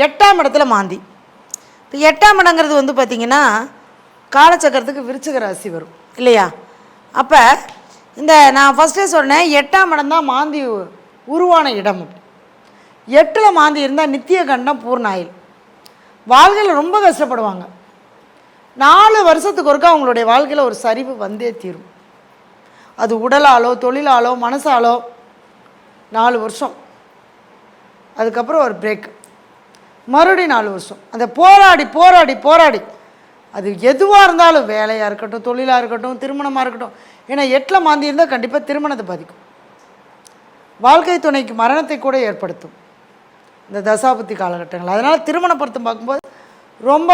எட்டாம் இடத்துல மாந்தி. இப்போ எட்டாம் இடங்கிறது வந்து பார்த்திங்கன்னா காலச்சக்கரத்துக்கு விருச்சிக ராசி வரும் இல்லையா? அப்போ இந்த நான் ஃபஸ்ட்டே சொன்னேன் எட்டாம் இடம் தான் மாந்தி உருவான இடம். எட்டில் மாந்தி இருந்தால் நித்திய கண்டம் பூர்ணாயில். வாழ்க்கையில் ரொம்ப கஷ்டப்படுவாங்க. நாலு வருஷத்துக்கு ஒருக்கா அவங்களுடைய வாழ்க்கையில் ஒரு சரிவு வந்தே தீரும். அது உடலாலோ தொழிலாலோ மனசாலோ நாலு வருஷம். அதுக்கப்புறம் ஒரு பிரேக் மறுபடியும் நாலு வருஷம். அந்த போராடி போராடி போராடி. அது எதுவாக இருந்தாலும் வேலையாக இருக்கட்டும் தொழிலாக இருக்கட்டும் திருமணமாக இருக்கட்டும் ஏன்னா எட்டில் மாந்தி இருந்தால் கண்டிப்பாக திருமணத்தை பாதிக்கும். வாழ்க்கை துணைக்கு மரணத்தை கூட ஏற்படுத்தும். இந்த தசாபுத்தி காலகட்டங்கள். அதனால் திருமண பொருத்தம் பார்க்கும்போது ரொம்ப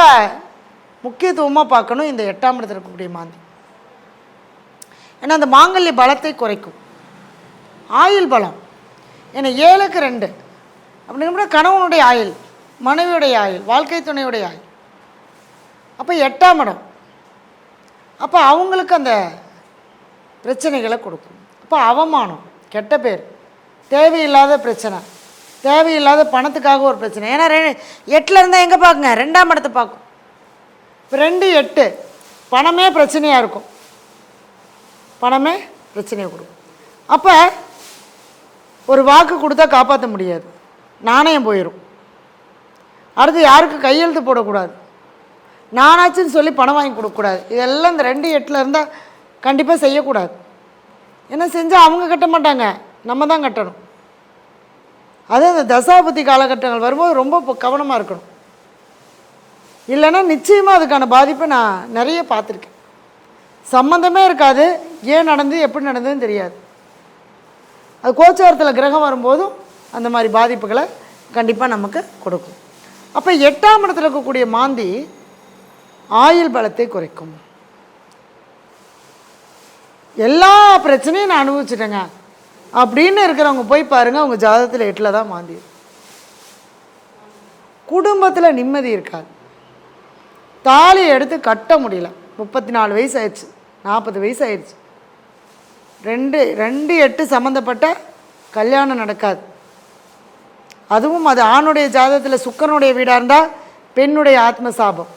முக்கியத்துவமாக பார்க்கணும் இந்த எட்டாம் இடத்துல இருக்கக்கூடிய மாந்தி. ஏன்னா அந்த மாங்கல்ய பலத்தை குறைக்கும். ஆயுள் பலம். ஏன்னா ஏழுக்கு ரெண்டு. அப்படிங்கிற கணவனுடைய ஆயுள். மனைவியுடைய ஆயுள் வாழ்க்கை துணையுடைய ஆயுள். அப்போ எட்டாம் இடம். அப்போ அவங்களுக்கு அந்த பிரச்சனைகளை கொடுக்கும். அப்போ அவமானம் கெட்ட பேர் தேவையில்லாத பிரச்சனை தேவையில்லாத பணத்துக்காக ஒரு பிரச்சனை. ஏன்னா ரெ எட்டில் இருந்தால் எங்கே பார்க்குங்க? ரெண்டாம் இடத்தை பார்க்கும். இப்போ ரெண்டு எட்டு. பணமே பிரச்சனையாக இருக்கும். பணமே பிரச்சனையை கொடுக்கும். அப்போ ஒரு வாக்கு கொடுத்தா காப்பாற்ற முடியாது. நாணயம் போயிடும் அடுத்து யாருக்கும் கையெழுத்து போடக்கூடாது? நானாச்சுன்னு சொல்லி பணம் வாங்கி கொடுக்கக்கூடாது. இதெல்லாம் இந்த ரெண்டு எட்டில் இருந்தால் கண்டிப்பாக செய்யக்கூடாது. ஏன்னா செஞ்சால் அவங்க கட்ட மாட்டாங்க. நம்ம தான் கட்டணும். அது அந்த தசாபதி காலகட்டங்கள் வரும்போது ரொம்ப கவனமாக இருக்கணும். இல்லைன்னா நிச்சயமாக அதுக்கான பாதிப்பை நான் நிறைய பார்த்துருக்கேன். சம்மந்தமே இருக்காது. ஏன் நடந்து எப்படி நடந்ததுன்னு தெரியாது. அது கோச்சாரத்தில் கிரகம் வரும்போதும் அந்த மாதிரி பாதிப்புகளை கண்டிப்பாக நமக்கு கொடுக்கும். அப்போ எட்டாம் இடத்துல இருக்கக்கூடிய மாந்தி ஆயுள் பலத்தை குறைக்கும். எல்லா பிரச்சனையும் நான் அனுபவிச்சிட்டேங்க. அப்படின்னு இருக்கிறவங்க போய் பாருங்கள் அவங்க ஜாதகத்தில் எட்டில் தான் மாந்தி குடும்பத்தில் நிம்மதி இருக்காது. தாலியை எடுத்து கட்ட முடியல. முப்பத்தி நாலு வயசு ஆயிடுச்சு நாற்பது வயசு ஆயிடுச்சு ரெண்டு ரெண்டு எட்டு சம்மந்தப்பட்ட கல்யாணம் நடக்காது. அதுவும் அது ஆணுடைய ஜாதகத்தில் சுக்கரனுடைய வீடாக இருந்தால் பெண்ணுடைய ஆத்ம சாபம்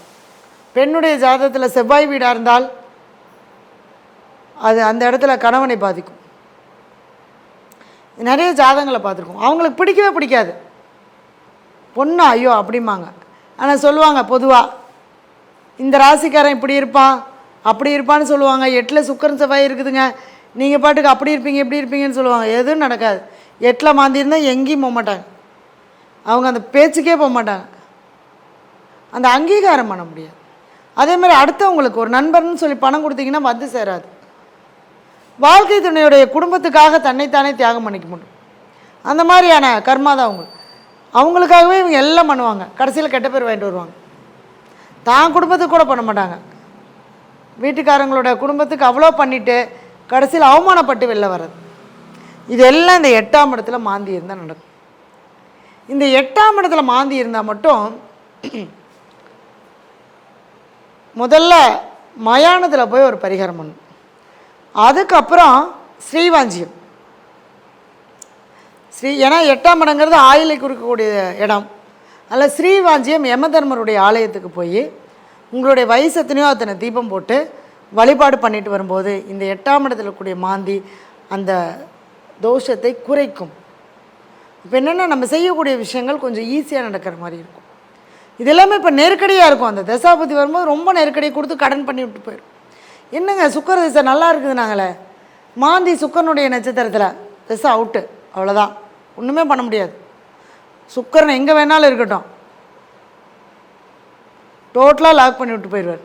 பெண்ணுடைய ஜாதகத்தில் செவ்வாய் வீடாக இருந்தால் அது அந்த இடத்துல கணவனை பாதிக்கும். நிறைய ஜாதகங்களை பார்த்துருக்கோம். அவங்களுக்கு பிடிக்கவே பிடிக்காது. பொண்ணு ஐயோ அப்படிம்பாங்க. ஆனால் சொல்லுவாங்க பொதுவாக இந்த ராசிக்காரன் இப்படி இருப்பான் அப்படி இருப்பான்னு சொல்லுவாங்க. எட்டில் சுக்கரன் செவ்வாய் இருக்குதுங்க. நீங்கள் பாட்டுக்கு அப்படி இருப்பீங்க இப்படி இருப்பீங்கன்னு சொல்லுவாங்க. எதுவும் நடக்காது. எட்டில் மாந்திருந்தால் எங்கேயும் போக மாட்டாங்க அவங்க அந்த பேச்சுக்கே போக மாட்டாங்க. அந்த அங்கீகாரம் பண்ண முடியாது. அதேமாதிரி அடுத்தவங்களுக்கு ஒரு நண்பர்னு சொல்லி பணம் கொடுத்தீங்கன்னா வந்து சேராது. வாழ்க்கை துணையுடைய குடும்பத்துக்காக தன்னைத்தானே தியாகம் பண்ணிக்க முடியும். அந்த மாதிரியான கர்மா தான் அவங்க. அவங்களுக்காகவே இவங்க எல்லாம் பண்ணுவாங்க. கடைசியில் கெட்ட பேர் வாங்கிட்டு வருவாங்க. தான் குடும்பத்துக்கு கூட பண்ண மாட்டாங்க. வீட்டுக்காரங்களோட குடும்பத்துக்கு அவ்வளோ பண்ணிவிட்டு கடைசியில் அவமானப்பட்டு வெளில வர்றது. இதெல்லாம் இந்த எட்டாம் இடத்துல மாந்தி இருந்தால் நடக்கும். இந்த எட்டாம் இடத்துல மாந்தி இருந்தால் மட்டும் முதல்ல மயானத்தில் போய் ஒரு பரிகாரம் பண்ணும் அதுக்கப்புறம் ஸ்ரீவாஞ்சியம். ஸ்ரீ ஏன்னா எட்டாம் இடங்கிறது ஆயிலை குறிக்கக்கூடிய இடம். அதில் ஸ்ரீவாஞ்சியம் யமதர்மருடைய ஆலயத்துக்கு போய் உங்களுடைய வயசு எத்தனையோ அத்தனை தீபம் போட்டு வழிபாடு பண்ணிட்டு வரும்போது இந்த எட்டாம் இடத்துல இருக்கக்கூடிய மாந்தி அந்த தோஷத்தை குறைக்கும். இப்போ என்னென்னா நம்ம செய்யக்கூடிய விஷயங்கள் கொஞ்சம் ஈஸியாக நடக்கிற மாதிரி இருக்கும். இது எல்லாமே இப்போ நெருக்கடியாக இருக்கும். அந்த தசாபதி வரும்போது ரொம்ப நெருக்கடியை கொடுத்து கடன் பண்ணி விட்டு போயிடும் என்னங்க சுக்கர திசை நல்லா இருக்குது நாங்களே மாந்தி சுக்கரனுடைய நட்சத்திரத்தில் திசை அவுட்டு அவ்வளோதான் ஒன்றுமே பண்ண முடியாது. சுக்கரன் எங்கே வேணாலும் இருக்கட்டும். டோட்டலாக லாக் பண்ணி விட்டு போயிடுவார்.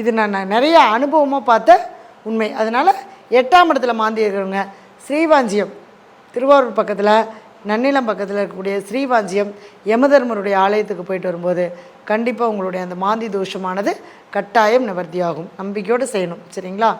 இது நான் நான் நிறைய அனுபவமாக பார்த்த உண்மை. அதனால் எட்டாம் இடத்துல மாந்தி இருக்கிறவங்க ஸ்ரீவாஞ்சியம். திருவாரூர் பக்கத்தில் நன்னிலம் பக்கத்தில் இருக்கக்கூடிய ஸ்ரீவாஞ்சியம் யமதர்மருடைய ஆலயத்துக்கு போயிட்டு வரும்போது கண்டிப்பாக உங்களுடைய அந்த மாந்தி தோஷமானது கட்டாயம் நிவர்த்தியாகும். நம்பிக்கையோடு செய்யணும். சரிங்களா?